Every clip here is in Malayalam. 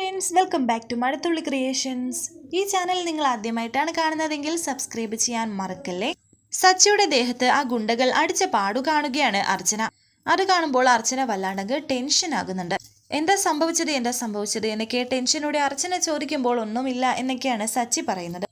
Friends welcome back to Mazhathulli creations ഈ ചാനൽ നിങ്ങൾ ആദ്യമായിട്ടാണ് കാണുന്നതെങ്കിൽ സബ്സ്ക്രൈബ് ചെയ്യാൻ മറക്കല്ലേ? സച്ചിയുടെ ദേഹത്ത് ആ ഗുണ്ടകൾ അടിച്ച പാടു കാണുകയാണ് അർച്ചന. അത് കാണുമ്പോൾ അർച്ചന വല്ലാണ്ടങ്ങ് ടെൻഷൻ ആകുന്നുണ്ട്. എന്താ സംഭവിച്ചത്? എന്താ സംഭവിച്ചത്? എന്നൊക്കെ ടെൻഷനോടെ അർച്ചന ചോദിക്കുമ്പോൾ ഒന്നുമില്ല എന്നൊക്കെയാണ് സച്ചി പറയുന്നത്.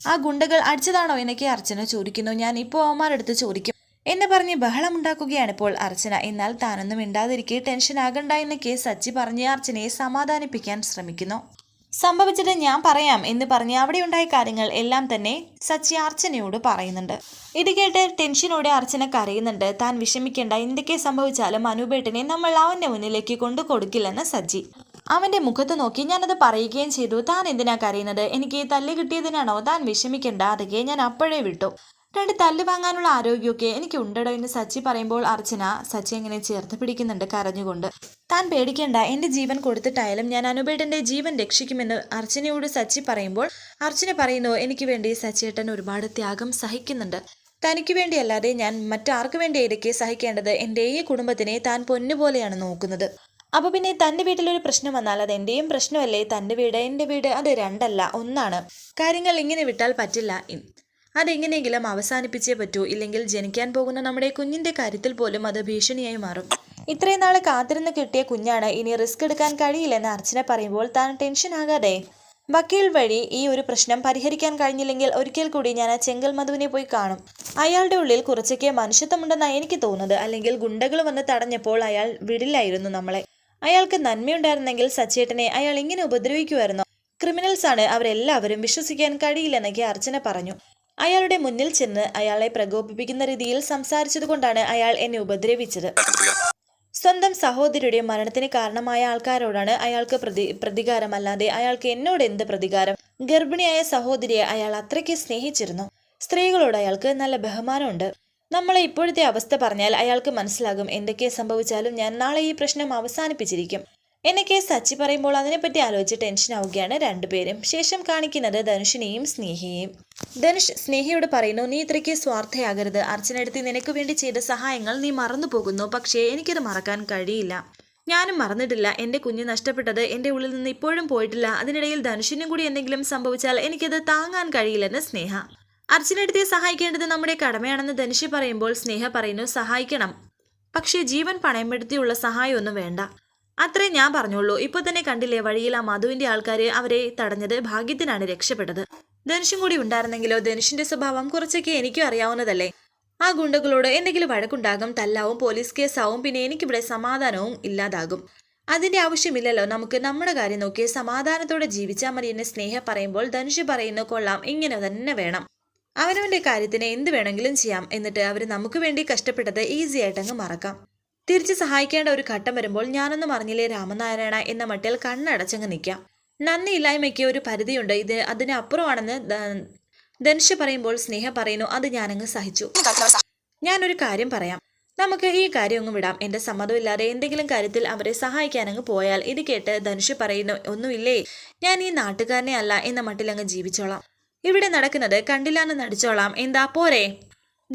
ആ ഗുണ്ടകൾ അടിച്ചതാണോ എന്നൊക്കെ അർച്ചന ചോദിക്കുന്നു. ഞാൻ ഇപ്പോൾ അവന്മാരെടുത്ത് ചോദിക്കും. എന്ന് പറഞ്ഞ് ബഹളമുണ്ടാക്കുകയാണ് ഇപ്പോൾ അർച്ചന. എന്നാൽ താനൊന്നും മിണ്ടാതിരിക്കെ ടെൻഷൻ ആകണ്ട എന്ന് കെ സച്ചി പറഞ്ഞ് അർച്ചനയെ സമാധാനിപ്പിക്കാൻ ശ്രമിക്കുന്നു. സംഭവിച്ചത് ഞാൻ പറയാം എന്ന് പറഞ്ഞ് അവിടെ ഉണ്ടായ കാര്യങ്ങൾ എല്ലാം തന്നെ സച്ചി അർച്ചനയോട് പറയുന്നുണ്ട്. ഇത് കേട്ട് ടെൻഷനോടെ അർച്ചന കരയുന്നുണ്ട്. താൻ വിഷമിക്കേണ്ട. എന്തൊക്കെ സംഭവിച്ചാലും അനുപേട്ടനെ നമ്മൾ അവന്റെ മുന്നിലേക്ക് കൊണ്ടു കൊടുക്കില്ലെന്ന് സജ്ജി അവന്റെ മുഖത്ത് നോക്കി ഞാനത് പറയുകയും ചെയ്തു. താൻ എന്തിനാ കരയുന്നത്? എനിക്ക് തല്ല് കിട്ടിയതിനാണോ? താൻ വിഷമിക്കേണ്ട. അതൊക്കെ ഞാൻ അപ്പോഴേ വിട്ടു. രണ്ട് തല്ല് വാങ്ങാനുള്ള ആരോഗ്യമൊക്കെ എനിക്ക് ഉണ്ടടോ എന്ന് സച്ചി പറയുമ്പോൾ അർച്ചന സച്ചി എങ്ങനെ ചേർത്ത് പിടിക്കുന്നുണ്ട് കരഞ്ഞുകൊണ്ട്. താൻ പേടിക്കേണ്ട എന്റെ ജീവൻ കൊടുത്തിട്ടായാലും ഞാൻ അനുപേട്ടന്റെ ജീവൻ രക്ഷിക്കുമെന്ന് അർച്ചനയോട് സച്ചി പറയുമ്പോൾ അർച്ചന പറയുന്നു എനിക്ക് വേണ്ടി സച്ചിയേട്ടൻ ഒരുപാട് ത്യാഗം സഹിക്കുന്നുണ്ട്. തനിക്ക് വേണ്ടിയല്ലാതെ ഞാൻ മറ്റാർക്കു വേണ്ടി ഇതൊക്കെ സഹിക്കേണ്ടത് എന്റെ ഈ കുടുംബത്തിനെ താൻ പൊന്നുപോലെയാണ് നോക്കുന്നത്. അപ്പോൾ പിന്നെ തന്റെ വീട്ടിലൊരു പ്രശ്നം വന്നാൽ അത് എന്റെയും പ്രശ്നമല്ലേ? തന്റെ വീട് എന്റെ വീട് അത് രണ്ടല്ല ഒന്നാണ്. കാര്യങ്ങൾ ഇങ്ങനെ വിട്ടാൽ പറ്റില്ല. അതെങ്ങനെയെങ്കിലും അവസാനിപ്പിച്ചേ പറ്റൂ. ഇല്ലെങ്കിൽ ജനിക്കാൻ പോകുന്ന നമ്മുടെ കുഞ്ഞിന്റെ കാര്യത്തിൽ പോലും അത് ഭീഷണിയായി മാറും. ഇത്രയും നാൾ കാത്തിരുന്ന് കിട്ടിയ കുഞ്ഞാണ് ഇനി റിസ്ക് എടുക്കാൻ കഴിയില്ലെന്ന് അർച്ചന പറയുമ്പോൾ താൻ ടെൻഷൻ ആകാതെ വക്കീൽ വഴി ഈ ഒരു പ്രശ്നം പരിഹരിക്കാൻ കഴിഞ്ഞില്ലെങ്കിൽ ഒരിക്കൽ കൂടി ഞാൻ ആ ചെങ്കൽ മധുവിനെ പോയി കാണും. അയാളുടെ ഉള്ളിൽ കുറച്ചൊക്കെ മനുഷ്യത്വമുണ്ടെന്നാണ് എനിക്ക് തോന്നുന്നത്. അല്ലെങ്കിൽ ഗുണ്ടകൾ വന്ന് തടഞ്ഞപ്പോൾ അയാൾ വിടില്ലായിരുന്നു നമ്മളെ. അയാൾക്ക് നന്മയുണ്ടായിരുന്നെങ്കിൽ സച്ചേട്ടനെ അയാൾ ഇങ്ങനെ ഉപദ്രവിക്കുമായിരുന്നു. ക്രിമിനൽസ് ആണ് അവരെല്ലാവരും വിശ്വസിക്കാൻ കഴിയില്ലെന്നൊക്കെ അർച്ചന പറഞ്ഞു. അയാളുടെ മുന്നിൽ ചെന്ന് അയാളെ പ്രകോപിപ്പിക്കുന്ന രീതിയിൽ സംസാരിച്ചതുകൊണ്ടാണ് അയാൾ എന്നെ ഉപദ്രവിച്ചത്. സ്വന്തം സഹോദരിയുടെ മരണത്തിന് കാരണമായ ആൾക്കാരോടാണ് അയാൾക്ക് പ്രതി പ്രതികാരമല്ലാതെ അയാൾക്ക് എന്നോട് എന്ത് പ്രതികാരം? ഗർഭിണിയായ സഹോദരിയെ അയാൾ അത്രയ്ക്ക് സ്നേഹിച്ചിരുന്നു? സ്ത്രീകളോട് അയാൾക്ക് നല്ല ബഹുമാനമുണ്ട്. നമ്മളെ ഇപ്പോഴത്തെ അവസ്ഥ പറഞ്ഞാൽ അയാൾക്ക് മനസ്സിലാകും എന്തൊക്കെ സംഭവിച്ചാലും ഞാൻ നാളെ ഈ പ്രശ്നം അവസാനിപ്പിച്ചിരിക്കും. എന്നൊക്കെ സച്ചി പറയുമ്പോൾ അതിനെപ്പറ്റി ആലോചിച്ച് ടെൻഷൻ ആവുകയാണ് രണ്ടുപേരും. ശേഷം കാണിക്കുന്നത് ധനുഷിനെയും സ്നേഹിയെയും. ധനുഷ് സ്നേഹിയോട് പറയുന്നു നീ ഇത്രയ്ക്ക് സ്വാർത്ഥയാകരുത്. അർച്ചനടുത്ത് നിനക്ക് വേണ്ടി ചെയ്ത സഹായങ്ങൾ നീ മറന്നു പോകുന്നു. പക്ഷേ എനിക്കത് മറക്കാൻ കഴിയില്ല. ഞാനും മറന്നിട്ടില്ല. എന്റെ കുഞ്ഞ് നഷ്ടപ്പെട്ടത് എന്റെ ഉള്ളിൽ നിന്ന് ഇപ്പോഴും പോയിട്ടില്ല. അതിനിടയിൽ ധനുഷിനും കൂടി എന്തെങ്കിലും സംഭവിച്ചാൽ എനിക്കത് താങ്ങാൻ കഴിയില്ലെന്ന് സ്നേഹ. അർച്ചനടുത്തെ സഹായിക്കേണ്ടത് നമ്മുടെ കടമയാണെന്ന് ധനുഷി പറയുമ്പോൾ സ്നേഹ പറയുന്നു സഹായിക്കണം. പക്ഷേ ജീവൻ പണയപ്പെടുത്തിയുള്ള സഹായമൊന്നും വേണ്ട. അത്രേ ഞാൻ പറഞ്ഞുള്ളൂ. ഇപ്പൊ തന്നെ കണ്ടില്ലേ വഴിയിൽ ആ മധുവിന്റെ ആൾക്കാര് അവരെ തടഞ്ഞത് ഭാഗ്യത്തിനാണ് രക്ഷപ്പെട്ടത്. ധനുഷും കൂടി ഉണ്ടായിരുന്നെങ്കിലോ? ധനുഷിന്റെ സ്വഭാവം കുറച്ചൊക്കെ എനിക്കും അറിയാവുന്നതല്ലേ? ആ ഗുണ്ടകളോട് എന്തെങ്കിലും വഴക്കുണ്ടാകും തല്ലാവും പോലീസ് കേസാവും പിന്നെ എനിക്കിവിടെ സമാധാനവും ഇല്ലാതാകും. അതിന്റെ ആവശ്യമില്ലല്ലോ നമുക്ക് നമ്മുടെ കാര്യം നോക്കി സമാധാനത്തോടെ ജീവിച്ചാൽ മതി എന്നെ സ്നേഹ പറയുമ്പോൾ ധനുഷ് പറയുന്ന കൊള്ളാം ഇങ്ങനെ തന്നെ വേണം. അവനവന്റെ കാര്യത്തിന് എന്ത് വേണമെങ്കിലും ചെയ്യാം എന്നിട്ട് അവർ നമുക്ക് വേണ്ടി കഷ്ടപ്പെട്ടത് ഈസി ആയിട്ടങ്ങ് മറക്കാം. തിരിച്ച് സഹായിക്കേണ്ട ഒരു ഘട്ടം വരുമ്പോൾ ഞാനൊന്നും അറിഞ്ഞില്ലേ രാമനാരായണ എന്ന മട്ടിൽ കണ്ണടച്ചങ്ങ് നിൽക്കാം. നന്ദിയില്ലായ്മയ്ക്ക് ഒരു പരിധിയുണ്ട്. ഇത് അതിനപ്പുറമാണെന്ന് ധനുഷ് പറയുമ്പോൾ സ്നേഹ പറയുന്നു. അത് ഞാനങ്ങ് സഹിച്ചു. ഞാനൊരു കാര്യം പറയാം. നമുക്ക് ഈ കാര്യം ഒന്നും വിടാം. എന്റെ സമ്മതമില്ലാതെ എന്തെങ്കിലും കാര്യത്തിൽ അവരെ സഹായിക്കാനങ്ങ് പോയാൽ ഇത് കേട്ട് ധനുഷ് പറയുന്നു ഒന്നുമില്ലേ? ഞാൻ ഈ നാട്ടുകാരനെ അല്ല എന്ന മട്ടിൽ അങ്ങ് ജീവിച്ചോളാം. ഇവിടെ നടക്കുന്നത് കണ്ടില്ലാന്ന് നടിച്ചോളാം. എന്താ പോരെ?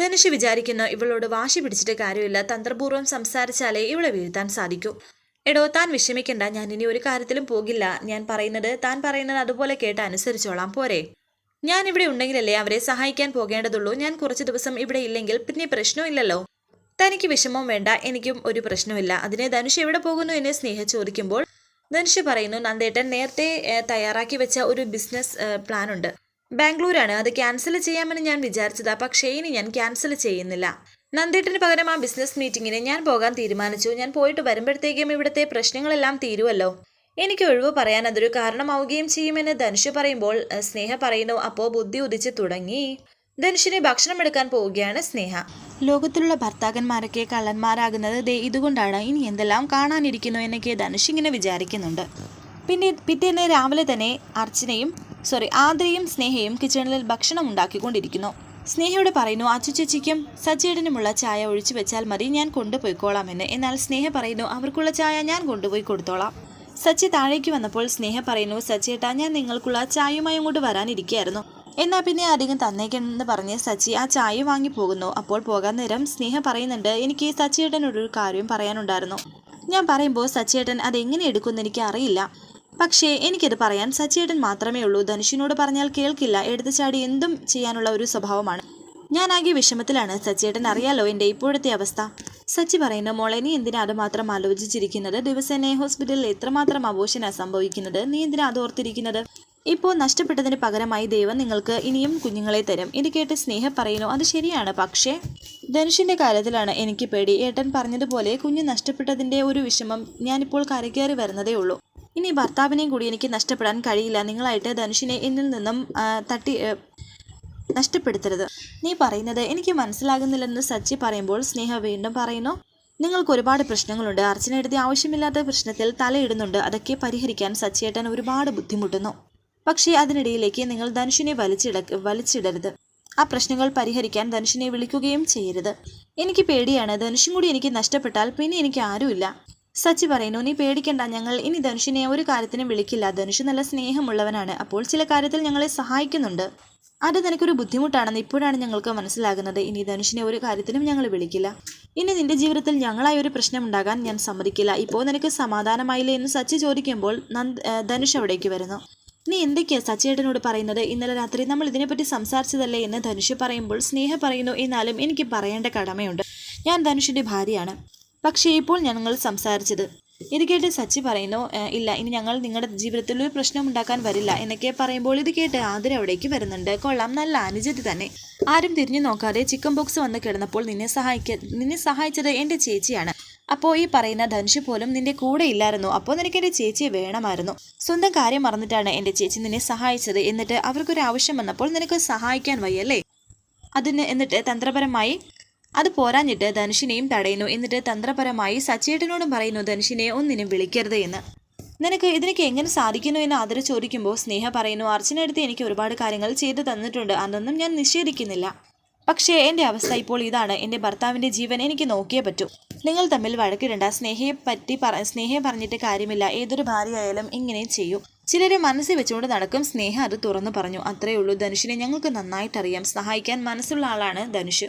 ധനുഷ് വിചാരിക്കുന്ന ഇവളോട് വാശി പിടിച്ചിട്ട് കാര്യമില്ല. തന്ത്രപൂർവം സംസാരിച്ചാലേ ഇവളെ വീഴ്ത്താൻ സാധിക്കൂ. എടോ താൻ വിഷമിക്കണ്ട. ഞാൻ ഇനി ഒരു കാര്യത്തിലും പോകില്ല. ഞാൻ പറയുന്നത് താൻ പറയുന്നത് അതുപോലെ കേട്ട് അനുസരിച്ചോളാം. പോരെ. ഞാൻ ഇവിടെ ഉണ്ടെങ്കിലല്ലേ അവരെ സഹായിക്കാൻ പോകേണ്ടതുള്ളൂ. ഞാൻ കുറച്ച് ദിവസം ഇവിടെ ഇല്ലെങ്കിൽ പിന്നെ പ്രശ്നമില്ലല്ലോ തനിക്ക് വിഷമം വേണ്ട. എനിക്കും ഒരു പ്രശ്നമില്ല അതിനെ ധനുഷ് എവിടെ പോകുന്നു എന്നെ സ്നേഹ ചോദിക്കുമ്പോൾ ധനുഷ് പറയുന്നു നന്ദേട്ടൻ നേരത്തെ തയ്യാറാക്കി വെച്ച ഒരു ബിസിനസ് പ്ലാനുണ്ട്. ബാംഗ്ലൂരാണ്. അത് ക്യാൻസൽ ചെയ്യാമെന്ന് ഞാൻ വിചാരിച്ചതാ. പക്ഷേ ഇനി ഞാൻ ക്യാൻസൽ ചെയ്യുന്നില്ല. നന്ദേട്ടന് പകരം ആ ബിസിനസ് മീറ്റിങ്ങിന് ഞാൻ പോകാൻ തീരുമാനിച്ചു. ഞാൻ പോയിട്ട് വരുമ്പോഴത്തേക്കും ഇവിടുത്തെ പ്രശ്നങ്ങളെല്ലാം തീരുമല്ലോ എനിക്ക് ഒഴിവ് പറയാൻ അതൊരു കാരണമാവുകയും ചെയ്യുമെന്ന് ധനുഷ് പറയുമ്പോൾ സ്നേഹ പറയുന്നു അപ്പോൾ ബുദ്ധി ഉദിച്ച് തുടങ്ങി. ധനുഷിനെ ഭക്ഷണം എടുക്കാൻ പോവുകയാണ് സ്നേഹ. ലോകത്തിലുള്ള ഭർത്താക്കന്മാരൊക്കെ കള്ളന്മാരാകുന്നത് ദേ ഇതുകൊണ്ടാണ്. ഇനി എന്തെല്ലാം കാണാനിരിക്കുന്നു എന്നൊക്കെ ധനുഷ് ഇങ്ങനെ വിചാരിക്കുന്നുണ്ട്. പിന്നെ പിറ്റേന്ന് രാവിലെ തന്നെ അർച്ചനയും സോറി ആദ്രയും സ്നേഹയും കിച്ചണിൽ ഭക്ഷണം ഉണ്ടാക്കിക്കൊണ്ടിരിക്കുന്നു. സ്നേഹയോട് പറയുന്നു അച്ചു ചേച്ചിക്കും സജ്ജേടനുമുള്ള ചായ ഒഴിച്ചു വെച്ചാൽ മതി ഞാൻ കൊണ്ടുപോയിക്കോളാമെന്ന് എന്നാൽ സ്നേഹ പറയുന്നു അവർക്കുള്ള ചായ ഞാൻ കൊണ്ടുപോയി കൊടുത്തോളാം. സച്ചി താഴേക്ക് വന്നപ്പോൾ സ്നേഹ പറയുന്നു സച്ചിയേട്ടാ ഞാൻ നിങ്ങൾക്കുള്ള ചായയുമായി അങ്ങോട്ട് വരാനിരിക്കുകയായിരുന്നു. എന്നാൽ പിന്നെ അധികം തന്നേക്കെന്ന് പറഞ്ഞ് സച്ചി ആ ചായ വാങ്ങി പോകുന്നു. അപ്പോൾ പോകാൻ നേരം സ്നേഹ പറയുന്നുണ്ട് എനിക്ക് സച്ചിയേട്ടനോടൊരു കാര്യം പറയാനുണ്ടായിരുന്നു. ഞാൻ പറയുമ്പോൾ സച്ചിയേട്ടൻ അതെങ്ങനെ എടുക്കുമെന്ന് എനിക്ക് അറിയില്ല പക്ഷേ എനിക്കത് പറയാൻ സച്ചിയേട്ടൻ മാത്രമേ ഉള്ളൂ. ധനുഷിനോട് പറഞ്ഞാൽ കേൾക്കില്ല. എടുത്തു ചാടി എന്തും ചെയ്യാനുള്ള ഒരു സ്വഭാവമാണ്. ഞാനാകെ വിഷമത്തിലാണ്. സച്ചിയേട്ടൻ അറിയാലോ എന്റെ ഇപ്പോഴത്തെ അവസ്ഥ. സച്ചി പറയുന്നു മോളെ നീ എന്തിനാ അത് മാത്രം ആലോചിച്ചിരിക്കുന്നത്? ദിവസേന ഹോസ്പിറ്റലിൽ എത്രമാത്രം അബോഷനാ സംഭവിക്കുന്നത്? നീ എന്തിനാ അതോർത്തിരിക്കുന്നത് ഇപ്പോൾ നഷ്ടപ്പെട്ടതിന് പകരമായി ദൈവം നിങ്ങൾക്ക് ഇനിയും കുഞ്ഞുങ്ങളെ തരും. ഇത് കേട്ട് സ്നേഹ പറയുന്നു അത് ശരിയാണ്. പക്ഷേ ധനുഷിന്റെ കാര്യത്തിലാണ് എനിക്ക് പേടി. ഏട്ടൻ പറഞ്ഞതുപോലെ കുഞ്ഞ് നഷ്ടപ്പെട്ടതിന്റെ ഒരു വിഷമം ഞാനിപ്പോൾ കരകയറി വരുന്നതേ ഉള്ളൂ. ഇനി ഭർത്താവിനെയും കൂടി എനിക്ക് നഷ്ടപ്പെടാൻ കഴിയില്ല. നിങ്ങളായിട്ട് ധനുഷിനെ എന്നിൽ നിന്നും തട്ടി നഷ്ടപ്പെടുത്തരുത്. നീ പറയുന്നത് എനിക്ക് മനസ്സിലാകുന്നില്ലെന്ന് സച്ചി പറയുമ്പോൾ സ്നേഹ വീണ്ടും പറയുന്നു നിങ്ങൾക്ക് ഒരുപാട് പ്രശ്നങ്ങളുണ്ട്. അർച്ചന എഴുതി ആവശ്യമില്ലാത്ത പ്രശ്നത്തിൽ തലയിടുന്നുണ്ട്. അതൊക്കെ പരിഹരിക്കാൻ സച്ചിയേട്ടൻ ഒരുപാട് ബുദ്ധിമുട്ടുന്നു. പക്ഷേ അതിനിടയിലേക്ക് നിങ്ങൾ ധനുഷിനെ വലിച്ചിട വലിച്ചിടരുത്. ആ പ്രശ്നങ്ങൾ പരിഹരിക്കാൻ ധനുഷിനെ വിളിക്കുകയും ചെയ്യരുത്. എനിക്ക് പേടിയാണ്. ധനുഷും കൂടി എനിക്ക് നഷ്ടപ്പെട്ടാൽ പിന്നെ എനിക്ക് ആരുമില്ല. സച്ചി പറയുന്നു നീ പേടിക്കണ്ട ഞങ്ങൾ ഇനി ധനുഷിനെ ഒരു കാര്യത്തിനും വിളിക്കില്ല. ധനുഷ് നല്ല സ്നേഹമുള്ളവനാണ്. അപ്പോൾ ചില കാര്യത്തിൽ ഞങ്ങളെ സഹായിക്കുന്നുണ്ട്. അത് നിനക്കൊരു ബുദ്ധിമുട്ടാണെന്ന് ഇപ്പോഴാണ് ഞങ്ങൾക്ക് മനസ്സിലാകുന്നത്. ഇനി ധനുഷിനെ ഒരു കാര്യത്തിനും ഞങ്ങൾ വിളിക്കില്ല. ഇനി നിന്റെ ജീവിതത്തിൽ ഞങ്ങളായി ഒരു പ്രശ്നം ഉണ്ടാകാൻ ഞാൻ സമ്മതിക്കില്ല. ഇപ്പോൾ നിനക്ക് സമാധാനമായില്ലേ എന്ന് സച്ചി ചോദിക്കുമ്പോൾ നന്ദ് ധനുഷ് അവിടേക്ക് വരുന്നു. നീ എന്തൊക്കെയാ സച്ചിയേട്ടനോട് പറയുന്നത്? ഇന്നലെ രാത്രി നമ്മൾ ഇതിനെപ്പറ്റി സംസാരിച്ചതല്ലേ എന്ന് ധനുഷ് പറയുമ്പോൾ സ്നേഹ പറയുന്നു എന്നാലും എനിക്ക് പറയേണ്ട കടമയുണ്ട്. ഞാൻ ധനുഷിന്റെ ഭാര്യയാണ്. പക്ഷേ ഇപ്പോൾ ഞങ്ങൾ സംസാരിച്ചത്. ഇത് കേട്ട് സച്ചി പറയുന്നു ഇല്ല ഇനി ഞങ്ങൾ നിങ്ങളുടെ ജീവിതത്തിൽ ഒരു പ്രശ്നം ഉണ്ടാക്കാൻ വരില്ല എന്നൊക്കെ പറയുമ്പോൾ ഇത് കേട്ട് ആതിര അവിടേക്ക് വരുന്നുണ്ട്. കൊള്ളാം നല്ല അനുജത്തി തന്നെ. ആരും തിരിഞ്ഞു നോക്കാതെ ചിക്കൻ ബോക്സ് വന്ന് കിടന്നപ്പോൾ നിന്നെ സഹായിക്ക നിന്നെ സഹായിച്ചത് എന്റെ ചേച്ചിയാണ്. അപ്പോൾ ഈ പറയുന്ന ധനുഷ് പോലും നിന്റെ കൂടെ ഇല്ലായിരുന്നു. അപ്പോൾ നിനക്ക് എന്റെ ചേച്ചിയെ വേണമായിരുന്നു. സ്വന്തം കാര്യം മറന്നിട്ടാണ് എന്റെ ചേച്ചി നിന്നെ സഹായിച്ചത് എന്നിട്ട് അവർക്കൊരു ആവശ്യം വന്നപ്പോൾ നിനക്ക് സഹായിക്കാൻ വയ്യല്ലേ? അതിന് എന്നിട്ട് തന്ത്രപരമായി അത് പോരാഞ്ഞിട്ട് ധനുഷിനെയും തടയുന്നു. എന്നിട്ട് തന്ത്രപരമായി സച്ചേട്ടനോടും പറയുന്നു ധനുഷിനെ ഒന്നിനും വിളിക്കരുത് എന്ന്. നിനക്ക് ഇതിനൊക്കെ എങ്ങനെ സാധിക്കുന്നു എന്ന് ആദര ചോദിക്കുമ്പോൾ സ്നേഹ പറയുന്നു അർച്ചനടുത്ത് എനിക്ക് ഒരുപാട് കാര്യങ്ങൾ ചെയ്തു തന്നിട്ടുണ്ട്. അതൊന്നും ഞാൻ നിഷേധിക്കുന്നില്ല. പക്ഷേ എന്റെ അവസ്ഥ ഇപ്പോൾ ഇതാണ്. എന്റെ ഭർത്താവിന്റെ ജീവൻ എനിക്ക് നോക്കിയേ പറ്റൂ. നിങ്ങൾ തമ്മിൽ വഴക്കിടണ്ട. സ്നേഹയെ പറ്റി പറ സ്നേഹയെ പറഞ്ഞിട്ട് കാര്യമില്ല. ഏതൊരു ഭാര്യയായാലും ഇങ്ങനെ ചെയ്യൂ. ചിലരെ മനസ്സിൽ വെച്ചുകൊണ്ട് നടക്കും. സ്നേഹ അത് തുറന്നു പറഞ്ഞു. അത്രയേ ഉള്ളൂ. ധനുഷിനെ ഞങ്ങൾക്ക് നന്നായിട്ടറിയാം. സഹായിക്കാൻ മനസ്സുള്ള ആളാണ് ധനുഷ്.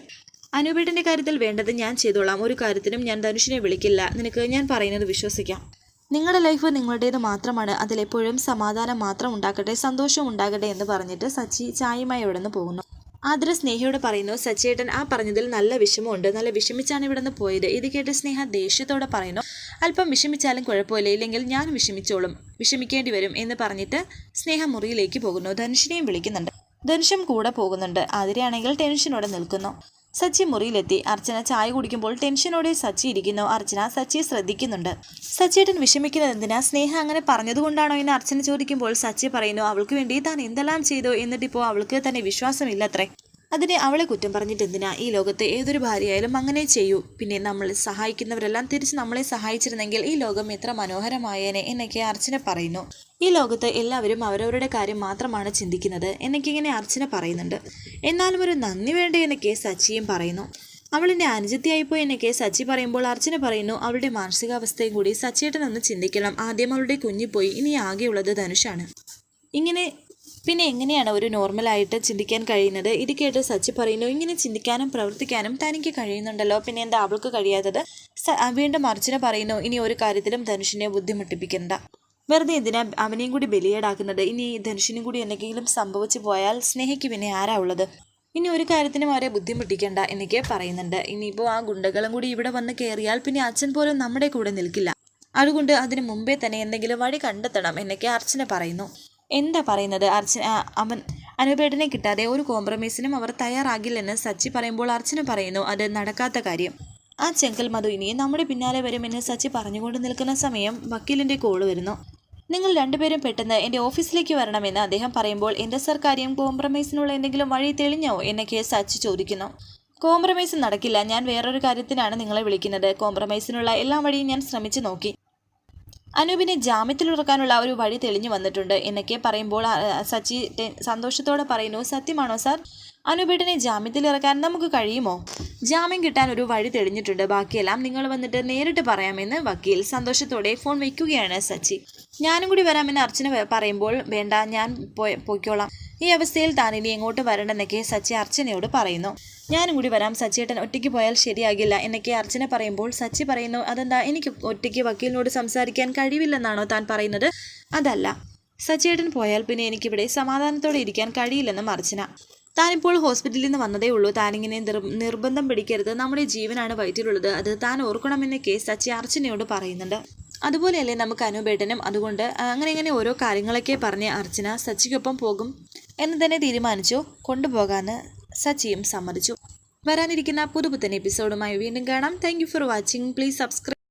അനുപേട്ടന്റെ കാര്യത്തിൽ വേണ്ടത് ഞാൻ ചെയ്തോളാം. ഒരു കാര്യത്തിനും ഞാൻ ധനുഷിനെ വിളിക്കില്ല. നിനക്ക് ഞാൻ പറയുന്നത് വിശ്വസിക്കാം. നിങ്ങളുടെ ലൈഫ് നിങ്ങളുടേത് മാത്രമാണ്. അതിലെപ്പോഴും സമാധാനം മാത്രം ഉണ്ടാക്കട്ടെ സന്തോഷം ഉണ്ടാകട്ടെ എന്ന് പറഞ്ഞിട്ട് സച്ചി ചായയുമായി ഇവിടെ പോകുന്നു. ആദര സ്നേഹയോട് പറയുന്നു സച്ചേട്ടൻ ആ പറഞ്ഞതിൽ നല്ല വിഷമമുണ്ട്. നല്ല വിഷമിച്ചാണ് ഇവിടെ നിന്ന് പോയത്. ഇത് കേട്ട് സ്നേഹ ദേഷ്യത്തോടെ പറയുന്നു അല്പം വിഷമിച്ചാലും കുഴപ്പമില്ല. ഇല്ലെങ്കിൽ ഞാൻ വിഷമിച്ചോളും. വിഷമിക്കേണ്ടി വരും എന്ന് പറഞ്ഞിട്ട് സ്നേഹ മുറിയിലേക്ക് പോകുന്നു. ധനുഷിനെയും വിളിക്കുന്നുണ്ട്. ധനുഷും കൂടെ പോകുന്നുണ്ട്. ആതിരയാണെങ്കിൽ ടെൻഷനോടെ നിൽക്കുന്നു. സച്ചി മുറിയിലെത്തി. അർച്ചന ചായ കുടിക്കുമ്പോൾ ടെൻഷനോടെ സച്ചി ഇരിക്കുന്നു. അർച്ചന സച്ചിയെ ശ്രദ്ധിക്കുന്നുണ്ട്. സച്ചിയേട്ടൻ വിഷമിക്കുന്നത് എന്തിനാ സ്നേഹ അങ്ങനെ പറഞ്ഞതുകൊണ്ടാണോ എന്ന് അർച്ചന ചോദിക്കുമ്പോൾ സച്ചി പറയുന്നു അവൾക്ക് വേണ്ടി താൻ എന്തെല്ലാം ചെയ്തു? എന്നിട്ടിപ്പോൾ അവൾക്ക് തന്നെ വിശ്വാസമില്ലത്രേ. അതിന് അവളെ കുറ്റം പറഞ്ഞിട്ട് എന്തിനാ? ഈ ലോകത്തെ ഏതൊരു ഭാര്യയായാലും അങ്ങനെ ചെയ്യൂ. പിന്നെ നമ്മൾ സഹായിക്കുന്നവരെല്ലാം തിരിച്ച് നമ്മളെ സഹായിച്ചിരുന്നെങ്കിൽ ഈ ലോകം എത്ര മനോഹരമായേനെ എന്നൊക്കെ അർച്ചന പറയുന്നു. ഈ ലോകത്ത് എല്ലാവരും അവരവരുടെ കാര്യം മാത്രമാണ് ചിന്തിക്കുന്നത് എന്നൊക്കെ ഇങ്ങനെ അർച്ചന പറയുന്നുണ്ട്. എന്നാലും ഒരു നന്ദി വേണ്ടേ എന്നൊക്കെ സച്ചിയും പറയുന്നു. അവളിന്റെ അനുജത്തിയായിപ്പോയി എന്നൊക്കെ സച്ചി പറയുമ്പോൾ അർച്ചന പറയുന്നു അവളുടെ മാനസികാവസ്ഥയും കൂടി സച്ചിയേട്ടനൊന്ന് ചിന്തിക്കണം. ആദ്യം അവളുടെ കുഞ്ഞിപ്പോയി ഇനി ആകെയുള്ളത് ധനുഷാണ്. ഇങ്ങനെ പിന്നെ എങ്ങനെയാണ് ഒരു നോർമലായിട്ട് ചിന്തിക്കാൻ കഴിയുന്നത്? ഇത് കേട്ട് സച്ചി പറയുന്നു ഇങ്ങനെ ചിന്തിക്കാനും പ്രവർത്തിക്കാനും തനിക്ക് കഴിയുന്നുണ്ടല്ലോ. പിന്നെ എന്താ അവൾക്ക് കഴിയാത്തത്? വീണ്ടും അർച്ചന പറയുന്നു ഇനി ഒരു കാര്യത്തിലും ധനുഷിനെ ബുദ്ധിമുട്ടിപ്പിക്കണ്ട. വെറുതെ എന്തിനാ അവനെയും കൂടി ബലിയേടാക്കുന്നത്? ഇനി ധനുഷിനും കൂടി എന്തെങ്കിലും സംഭവിച്ചു പോയാൽ സ്നേഹയ്ക്ക് പിന്നെ ആരാ ഉള്ളത്? ഇനി ഒരു കാര്യത്തിനും അവരെ ബുദ്ധിമുട്ടിക്കണ്ട എന്നൊക്കെ പറയുന്നുണ്ട്. ഇനിയിപ്പോൾ ആ ഗുണ്ടകളും കൂടി ഇവിടെ വന്ന് കയറിയാൽ പിന്നെ അച്ഛൻ പോലും നമ്മുടെ കൂടെ നിൽക്കില്ല. അതുകൊണ്ട് അതിന് മുമ്പേ തന്നെ എന്തെങ്കിലും വഴി കണ്ടെത്തണം എന്നൊക്കെ അർച്ചന പറയുന്നു. എന്താ പറയുന്നത്? അർച്ചന അവൻ അനുപേട്ടനെ കിട്ടാതെ ഒരു കോംപ്രമൈസിനും അവർ തയ്യാറാകില്ലെന്ന് സച്ചി പറയുമ്പോൾ അർച്ചന പറയുന്നു അത് നടക്കാത്ത കാര്യം. ആ ചെങ്കൽ മധു ഇനിയും നമ്മുടെ പിന്നാലെ വരുമെന്ന് സച്ചി പറഞ്ഞുകൊണ്ട് നിൽക്കുന്ന സമയം വക്കീലിന്റെ കോൾ വരുന്നു. നിങ്ങൾ രണ്ടുപേരും പെട്ടെന്ന് എന്റെ ഓഫീസിലേക്ക് വരണമെന്ന് അദ്ദേഹം പറയുമ്പോൾ എന്റെ സർ കാര്യം കോംപ്രമൈസിനുള്ള എന്തെങ്കിലും വഴി തെളിഞ്ഞോ എന്നൊക്കെ സച്ചി ചോദിക്കുന്നു. കോംപ്രമൈസ് നടക്കില്ല. ഞാൻ വേറൊരു കാര്യത്തിനാണ് നിങ്ങളെ വിളിക്കുന്നത്. കോംപ്രമൈസിനുള്ള എല്ലാ വഴിയും ഞാൻ ശ്രമിച്ചു നോക്കി. അനൂപിനെ ജാമ്യത്തിലിറക്കാനുള്ള ഒരു വഴി തെളിഞ്ഞു വന്നിട്ടുണ്ട്. എന്നൊക്കെ പറയുമ്പോൾ സച്ചി സന്തോഷത്തോടെ പറയുന്നു സത്യമാണോ സാർ? അനൂപേട്ടനെ ജാമ്യത്തിലിറക്കാൻ നമുക്ക് കഴിയുമോ? ജാമ്യം കിട്ടാൻ ഒരു വഴി തെളിഞ്ഞിട്ടുണ്ട്. ബാക്കിയെല്ലാം നിങ്ങൾ വന്നിട്ട് നേരിട്ട് പറയാമെന്ന് വക്കീൽ സന്തോഷത്തോടെ ഫോൺ വയ്ക്കുകയാണ് സച്ചി. ഞാനും കൂടി വരാമെന്ന് അർച്ചന പറയുമ്പോൾ വേണ്ട ഞാൻ പോയ- പോയിക്കോളാം. ഈ അവസ്ഥയിൽ താൻ ഇനി എങ്ങോട്ട് വരണമെന്നൊക്കെ സച്ചി അർച്ചനയോട് പറയുന്നു. ഞാനും കൂടി വരാം. സച്ചിയേട്ടൻ ഒറ്റയ്ക്ക് പോയാൽ ശരിയാകില്ല എന്നൊക്കെ അർച്ചന പറയുമ്പോൾ സച്ചി പറയുന്നു അതെന്താ എനിക്ക് ഒറ്റയ്ക്ക് വക്കീലിനോട് സംസാരിക്കാൻ കഴിവില്ലെന്നാണോ താൻ പറയുന്നത്? അതല്ല. സച്ചിയേട്ടൻ പോയാൽ പിന്നെ എനിക്കിവിടെ സമാധാനത്തോടെ ഇരിക്കാൻ കഴിയില്ലെന്നും അർച്ചന. താനിപ്പോൾ ഹോസ്പിറ്റലിൽ നിന്ന് വന്നതേ ഉള്ളൂ. താനിങ്ങനെ നിർബന്ധം പിടിക്കരുത്. നമ്മുടെ ജീവനാണ് വയറ്റിലുള്ളത്. അത് താൻ ഓർക്കണമെന്നൊക്കെ സച്ചി അർച്ചനയോട് പറയുന്നുണ്ട്. അതുപോലെയല്ലേ നമുക്ക് അനുബേട്ടനും അതുകൊണ്ട് അങ്ങനെ ഇങ്ങനെ ഓരോ കാര്യങ്ങളൊക്കെ പറഞ്ഞ് അർച്ചന സച്ചിക്കൊപ്പം പോകും എന്ന് തന്നെ തീരുമാനിച്ചു. കൊണ്ടുപോകാമെന്ന് സച്ചിയും സമ്മതിച്ചു. വരാനിരിക്കുന്ന പുതുപുത്തൻ എപ്പിസോഡുമായി വീണ്ടും കാണാം. Thank for watching please subscribe